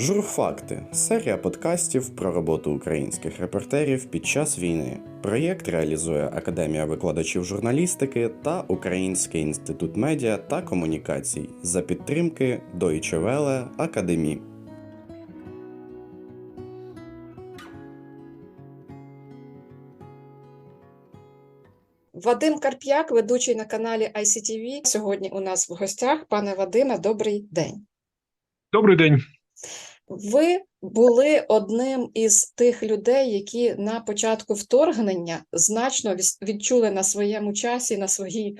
Журфакти серія подкастів про роботу українських репортерів під час війни. Проєкт реалізує Академія викладачів журналістики та Український інститут медіа та комунікацій за підтримки Deutsche Welle Академі. Вадим Карп'як, ведучий на каналі ICTV. Сьогодні у нас в гостях. Пане Вадиме, добрий день. Добрий день. Ви були одним із тих людей, які на початку вторгнення значно відчули на своєму часі, на своїй,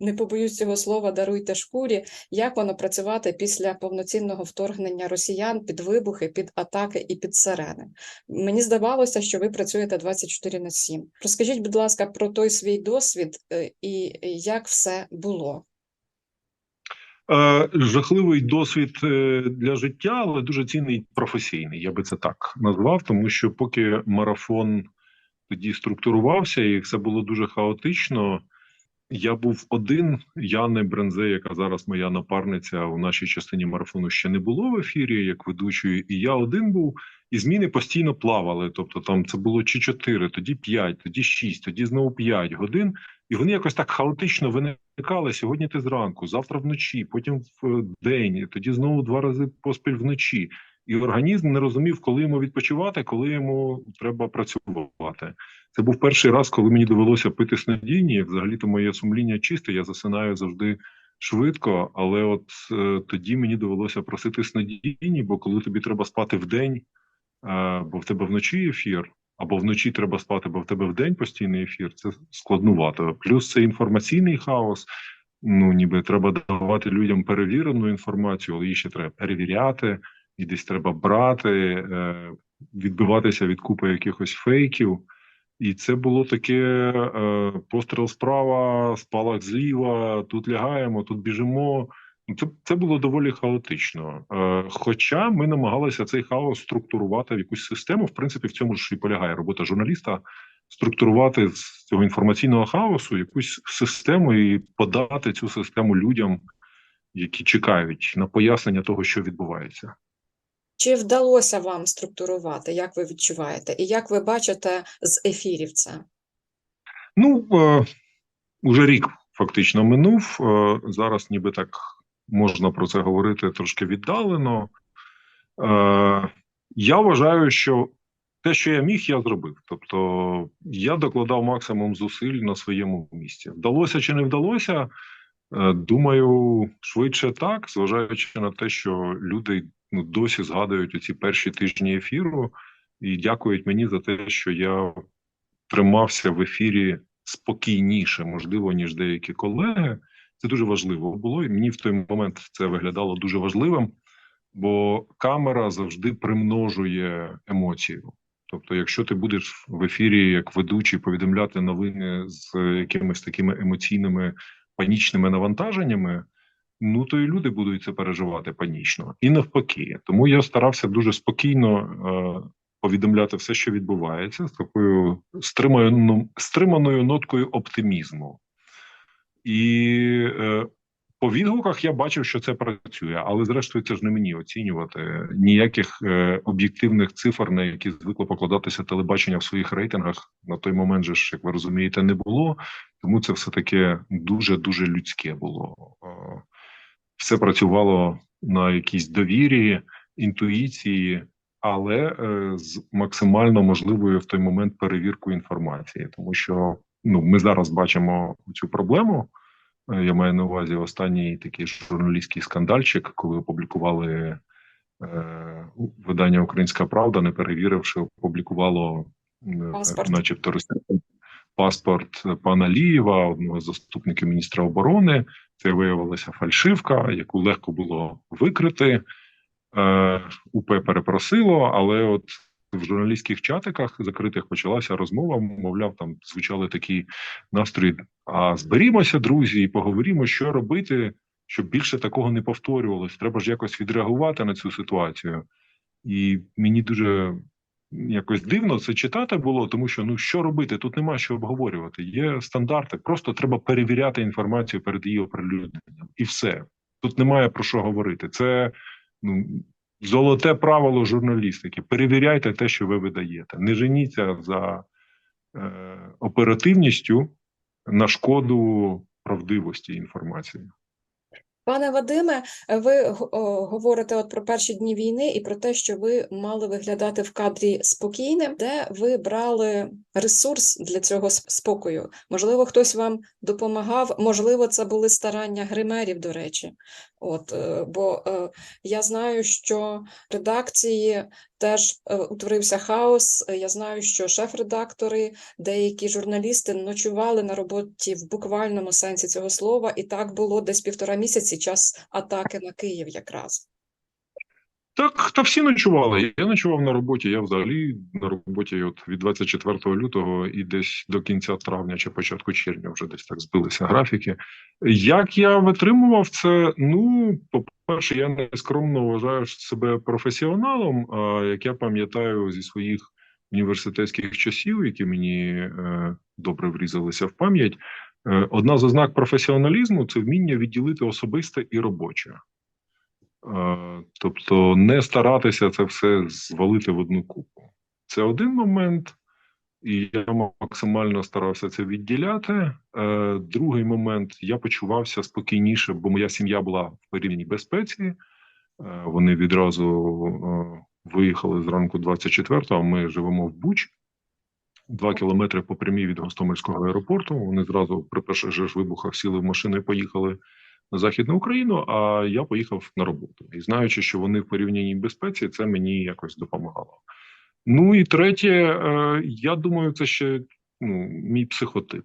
не побоюсь цього слова, даруйте шкурі, як воно працювати після повноцінного вторгнення росіян під вибухи, під атаки і під сирени. Мені здавалося, що ви працюєте 24 на 7. Розкажіть, будь ласка, про той свій досвід е, і як все було. Е, Жахливий досвід е, для життя, але дуже цінний професійний. Я би це так назвав, тому що поки марафон тоді структурувався, і все було дуже хаотично. Я був один. Яни Брензе, яка зараз моя напарниця у нашій частині марафону, ще не було в ефірі як ведучої, і я один був. І зміни постійно плавали. Тобто, там це було чи 4, тоді 5, тоді 6, тоді знову 5 годин. І вони якось так хаотично виникали. Сьогодні ти зранку, завтра вночі, потім в е, день, тоді знову два рази поспіль вночі. І організм не розумів, коли йому відпочивати, коли йому треба працювати. Це був перший раз, коли мені довелося пити снодійні. Взагалі-то моє сумління чисте, я засинаю завжди швидко, але от е, тоді мені довелося просити снодійні, бо коли тобі треба спати вдень, е, бо в тебе вночі ефір, або вночі треба спати, бо в тебе вдень постійний ефір, це складнувато. Плюс це інформаційний хаос. Ну, ніби треба давати людям перевірену інформацію, але її ще треба перевіряти, і десь треба брати, е, відбиватися від купи якихось фейків. І це було таке е, постріл справа, спалах зліва, тут лягаємо, тут біжимо. Ну, Це, це було доволі хаотично. Е, хоча ми намагалися цей хаос структурувати в якусь систему. В принципі, в цьому ж і полягає робота журналіста структурувати з цього інформаційного хаосу якусь систему і подати цю систему людям, які чекають на пояснення того, що відбувається. Чи вдалося вам структурувати, як ви відчуваєте, і як ви бачите з ефірів це? Ну е, уже рік фактично минув. Е, зараз, ніби так можна про це говорити трошки віддалено. Е, я вважаю, що те, що я міг, я зробив. Тобто я докладав максимум зусиль на своєму місці. Вдалося чи не вдалося? Е, Думаю, швидше так, зважаючи на те, що люди ну, досі згадують оці перші тижні ефіру і дякують мені за те, що я тримався в ефірі спокійніше, можливо, ніж деякі колеги. Це дуже важливо було, і мені в той момент це виглядало дуже важливим, бо камера завжди примножує емоцію. Тобто, якщо ти будеш в ефірі як ведучий повідомляти новини з якимись такими емоційними панічними навантаженнями, ну то і люди будуть це переживати панічно, і навпаки. Тому я старався дуже спокійно е, повідомляти все, що відбувається, з такою стриманою, стриманою ноткою оптимізму. І е, по відгуках я бачив, що це працює, але зрештою це ж не мені оцінювати ніяких е, об'єктивних цифр, на які звикло покладатися телебачення в своїх рейтингах. На той момент же ж, як ви розумієте, не було. Тому це все таке дуже дуже людське було. Е, все працювало на якійсь довірі, інтуїції, але е, з максимально можливою в той момент перевіркою інформації, тому що ну ми зараз бачимо цю проблему. Е, Я маю на увазі останній такий журналістський скандальчик, коли опублікували е, видання Українська Правда, не перевіривши, опублікувало, е, Паспорт. начебто, паспорт пана Лієва, одного з заступників міністра оборони. Це виявилася фальшивка, яку легко було викрити. Е, УП перепросило, але от в журналістських чатиках закритих почалася розмова. Мовляв, там звучали такі настрої. А зберімося, друзі, і поговоримо, що робити, щоб більше такого не повторювалось. Треба ж якось відреагувати на цю ситуацію. І мені дуже якось дивно це читати було, тому що ну що робити? Тут нема що обговорювати. Є стандарти, просто треба перевіряти інформацію перед її оприлюдненням, і все тут немає про що говорити. Це ну золоте правило журналістики: перевіряйте те, що ви видаєте. Не женіться за е, оперативністю на шкоду правдивості інформації. Пане Вадиме, е, ви о, говорите от про перші дні війни і про те, що ви мали виглядати в кадрі спокійним, де ви брали ресурс для цього спокою. Можливо, хтось вам допомагав, можливо, це були старання гримерів, до речі. От, е, бо е, я знаю, що редакції теж е, утворився хаос. Е, Я знаю, що шеф-редактори, деякі журналісти ночували на роботі в буквальному сенсі цього слова, і так було десь півтора місяці час атаки на Київ якраз. Так, та всі ночували. Я ночував на роботі. Я взагалі на роботі от від 24 лютого і десь до кінця травня чи початку червня вже десь так збилися графіки. Як я витримував це? Ну, по-перше, я не скромно вважаю себе професіоналом. А як я пам'ятаю зі своїх університетських часів, які мені е, добре врізалися в пам'ять, е, одна з ознак професіоналізму це вміння відділити особисте і робоче. Е, Тобто не старатися це все звалити в одну купу. Це один момент, і я максимально старався це відділяти. Е, Другий момент я почувався спокійніше, бо моя сім'я була в порівняній безпеці. Е, Вони відразу виїхали зранку 24-го, ми живемо в Буч. Два кілометри по прямій від Гостомельського аеропорту. Вони зразу при перших вибухах сіли в машину і поїхали на Західну Україну, а я поїхав на роботу. І знаючи, що вони в порівняній безпеці, це мені якось допомагало. Ну і третє, е, я думаю, це ще ну, мій психотип.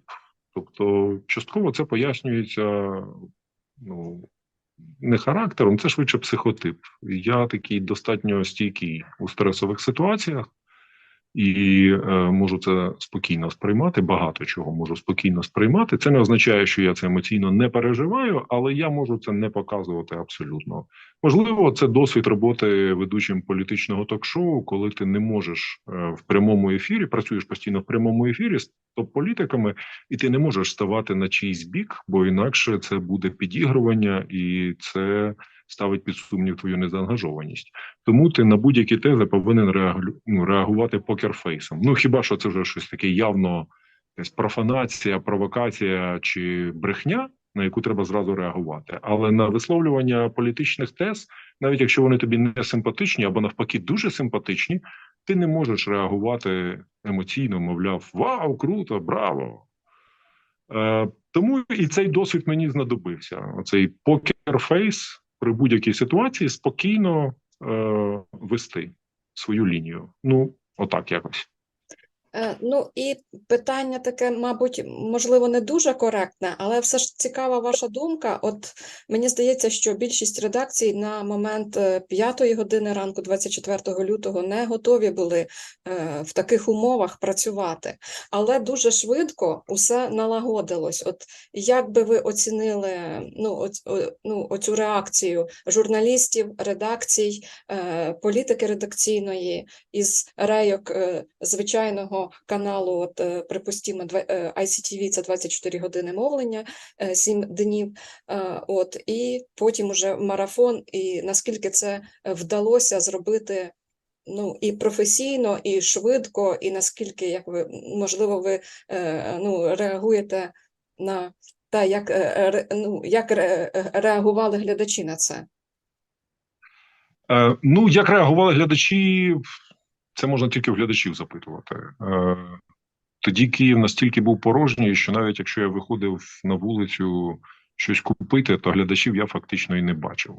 Тобто, частково це пояснюється ну, не характером, це швидше психотип. Я такий достатньо стійкий у стресових ситуаціях. І е, можу це спокійно сприймати. Багато чого можу спокійно сприймати. Це не означає, що я це емоційно не переживаю, але я можу це не показувати абсолютно. Можливо, це досвід роботи ведучим політичного ток-шоу, коли ти не можеш е, в прямому ефірі, працюєш постійно в прямому ефірі з топ-політиками, і ти не можеш ставати на чийсь бік, бо інакше це буде підігрування, і це ставить під сумнів твою незаангажованість. Тому ти на будь-які тези повинен ну, реагувати покерфейсом. Ну хіба що це вже щось таке явно якась профанація, провокація чи брехня, на яку треба зразу реагувати. Але на висловлювання політичних тез, навіть якщо вони тобі не симпатичні або навпаки дуже симпатичні, ти не можеш реагувати емоційно, мовляв, вау, круто, браво. Е, тому і цей досвід мені знадобився. Оцей покерфейс при будь-якій ситуації спокійно е, вести свою лінію. Ну, отак якось. Е, Ну і питання таке, мабуть, можливо, не дуже коректне, але все ж цікава ваша думка. От мені здається, що більшість редакцій на момент е, п'ятої години ранку, 24 лютого, не готові були е, в таких умовах працювати. Але дуже швидко усе налагодилось. От як би ви оцінили ну, оць- ну, оцю реакцію журналістів, редакцій, е, політики редакційної із рейок е, каналу, от, е, припустімо, е, ICTV – це 24 години мовлення, 7 днів, е, от, і потім уже марафон, і наскільки це вдалося зробити ну, і професійно, і швидко, і наскільки, як ви, можливо, ви ну, реагуєте на те, як, е, ну, як реагували глядачі на це? Ну, як реагували глядачі, це можна тільки в глядачів запитувати. Е, тоді Київ настільки був порожній, що навіть якщо я виходив на вулицю щось купити, то глядачів я фактично і не бачив.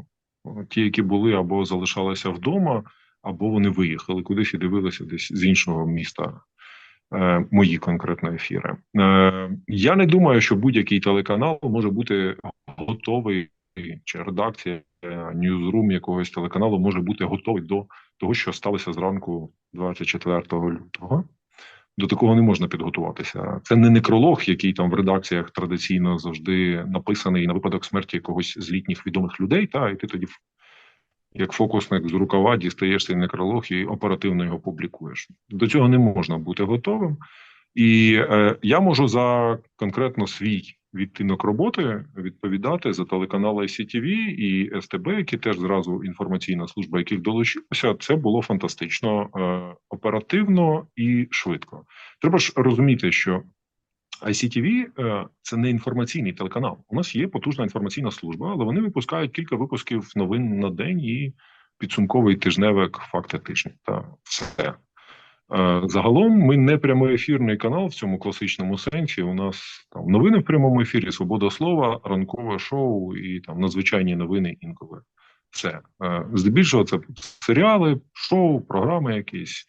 Ті, які були або залишалися вдома, або вони виїхали кудись і дивилися десь з іншого міста. е, Мої конкретно ефіри. Е, Я не думаю, що будь-який телеканал може бути готовий, чи редакція, е, ньюзрум якогось телеканалу може бути готовий до того, що сталося зранку 24 лютого. До такого не можна підготуватися. Це не некролог, який там в редакціях традиційно завжди написаний на випадок смерті якогось з літніх відомих людей. Та і ти тоді, як фокусник з рукава, дістаєш цей некролог і оперативно його публікуєш. До цього не можна бути готовим. І е, я можу за конкретно свій відтинок роботи відповідати за телеканали ICTV і СТБ, які теж зразу інформаційна служба, яких долучилося. Це було фантастично е, оперативно і швидко. Треба ж розуміти, що ICTV е, – це не інформаційний телеканал. У нас є потужна інформаційна служба, але вони випускають кілька випусків новин на день і підсумковий тижневик факти тижня та все. Е, Загалом ми не прямоефірний канал в цьому класичному сенсі. У нас там новини в прямому ефірі, свобода слова, ранкове шоу і там надзвичайні новини інколи. Все. Е, Здебільшого це серіали, шоу, програми якісь.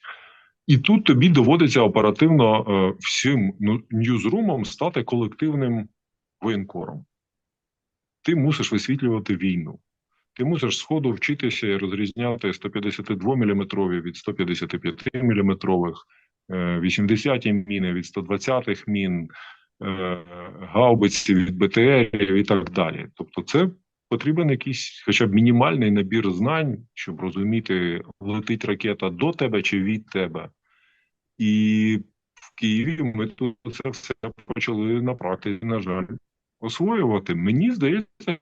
І тут тобі доводиться оперативно е, всім ну, ньюзрумом стати колективним воєнкором. Ти мусиш висвітлювати війну. Ти мусиш сходу вчитися і розрізняти 152 мм від 155 мм, 80 міни від 120 мін, е, гаубиці від БТРів і так далі. Тобто, це потрібен якийсь хоча б мінімальний набір знань, щоб розуміти, летить ракета до тебе чи від тебе. І в Києві ми тут це все почали на практиці, на жаль, освоювати. Мені здається,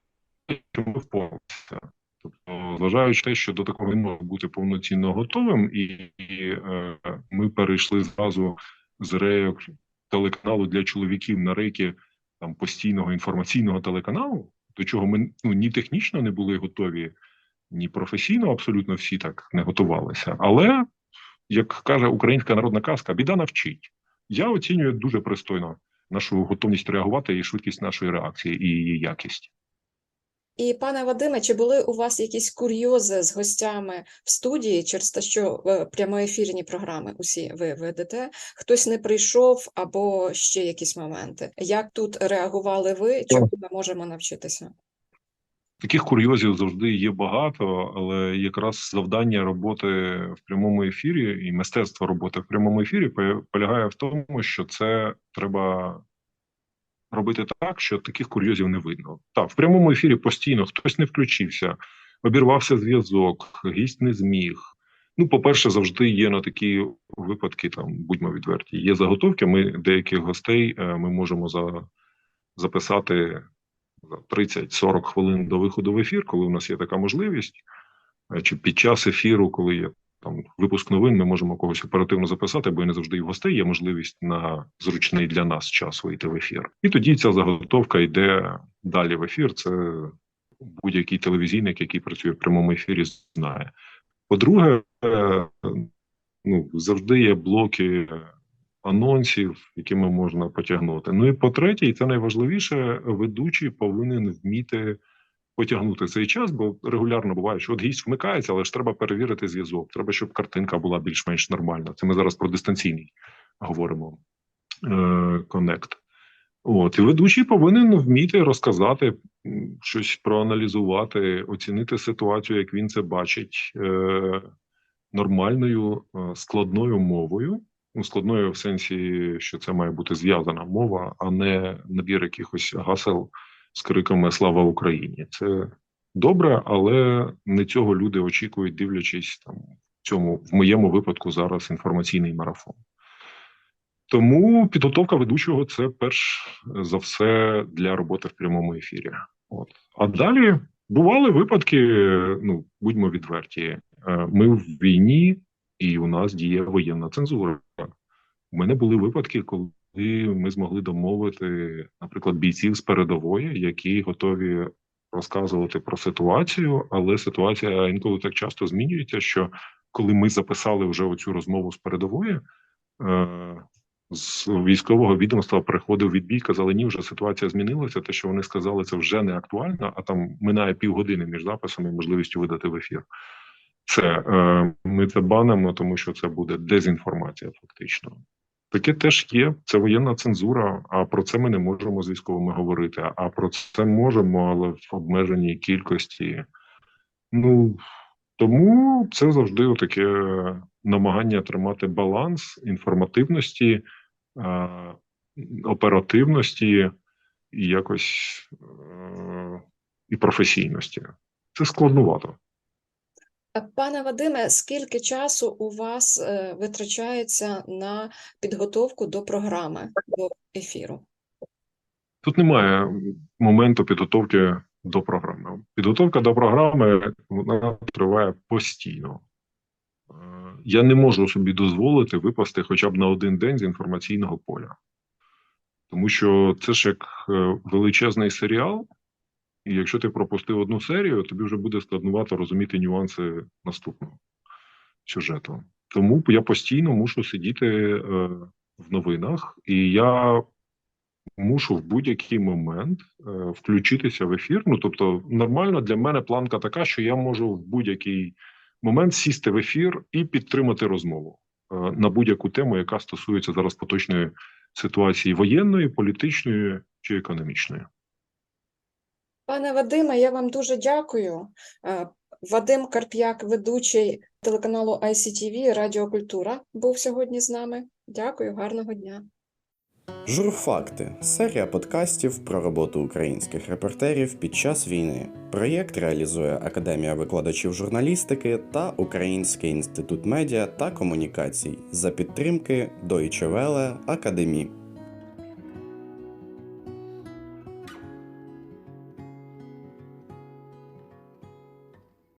що ми впоралися. Зважаючи те, що до такого не може бути повноцінно готовим, і, і е, ми перейшли зразу з рейок телеканалу для чоловіків на рейки там постійного інформаційного телеканалу, до чого ми ну, ні технічно не були готові, ні професійно абсолютно всі так не готувалися. Але як каже українська народна казка, біда навчить. Я оцінюю дуже пристойно нашу готовність реагувати і швидкість нашої реакції і її якість. І пане Вадиме, чи були у вас якісь курйози з гостями в студії через те, що е, прямоефірні програми усі ви ведете? Хтось не прийшов або ще якісь моменти? Як тут реагували ви? Чому ми можемо навчитися? Таких курйозів завжди є багато, але якраз завдання роботи в прямому ефірі і мистецтво роботи в прямому ефірі полягає в тому, що це треба робити так, що таких курйозів не видно. Так, в прямому ефірі постійно хтось не включився, обірвався зв'язок, гість не зміг. Ну, по-перше, завжди є на такі випадки, там будьмо відверті. Є заготовки. Ми деяких гостей е, ми можемо за, записати за 30-40 хвилин до виходу в ефір, коли у нас є така можливість, е, чи під час ефіру, коли є там випуск новин, ми можемо когось оперативно записати, бо не завжди і в гостей є можливість на зручний для нас час вийти в ефір. І тоді ця заготовка йде далі в ефір. Це будь-який телевізійник, який працює в прямому ефірі, знає. По-друге, е, ну завжди є блоки анонсів, якими можна потягнути. Ну і по-третє, і це найважливіше, ведучий повинен вміти потягнути цей час, бо регулярно буває, що от гість вмикається, але ж треба перевірити зв'язок. Треба, щоб картинка була більш-менш нормальна. Це ми зараз про дистанційний говоримо е, коннект. От і ведучий повинен вміти розказати щось, проаналізувати, оцінити ситуацію, як він це бачить, е, нормальною е, складною мовою. Ну, складною в сенсі, що це має бути зв'язана мова, а не набір якихось гасел з криками Слава Україні. Це добре, але не цього люди очікують, дивлячись там в цьому, в моєму випадку, зараз інформаційний марафон. Тому підготовка ведучого це перш за все для роботи в прямому ефірі. От а далі бували випадки. Ну будьмо відверті. е, Ми в війні, і у нас діє воєнна цензура. У мене були випадки, коли ми змогли домовити, наприклад, бійців з передової, які готові розказувати про ситуацію, але ситуація інколи так часто змінюється, що коли ми записали вже оцю розмову з передової. е, з військового відомства приходив відбій, казали, ні, вже ситуація змінилася. Те, що вони сказали, це вже не актуально, а там минає півгодини між записом і можливістю видати в ефір. Це е, ми це банимо, тому що це буде дезінформація, фактично. Таке теж є. Це воєнна цензура. А про це ми не можемо з військовими говорити. А про це можемо, але в обмеженій кількості. Ну тому це завжди таке намагання тримати баланс інформативності, оперативності і якось е, і професійності. Це складнувато. Пане Вадиме, скільки часу у вас е, витрачається на підготовку до програми, до ефіру? Тут немає моменту підготовки до програми. Підготовка до програми вона триває постійно. Е, Я не можу собі дозволити випасти хоча б на один день з інформаційного поля. Тому що це ж як е, величезний серіал, і якщо ти пропустив одну серію, тобі вже буде складнувато розуміти нюанси наступного сюжету. Тому я постійно мушу сидіти е, в новинах, і я мушу в будь-який момент е, включитися в ефір. Ну тобто, нормально для мене планка така, що я можу в будь-який момент сісти в ефір і підтримати розмову е, на будь-яку тему, яка стосується зараз поточної ситуації воєнної, політичної чи економічної. Пане Вадиме, я вам дуже дякую. Е, Вадим Карп'як, ведучий телеканалу ICTV Радіокультура, був сьогодні з нами. Дякую, гарного дня. Журфакти серія подкастів про роботу українських репортерів під час війни. Проєкт реалізує Академія викладачів журналістики та Український інститут медіа та комунікацій за підтримки Deutsche Welle Академії.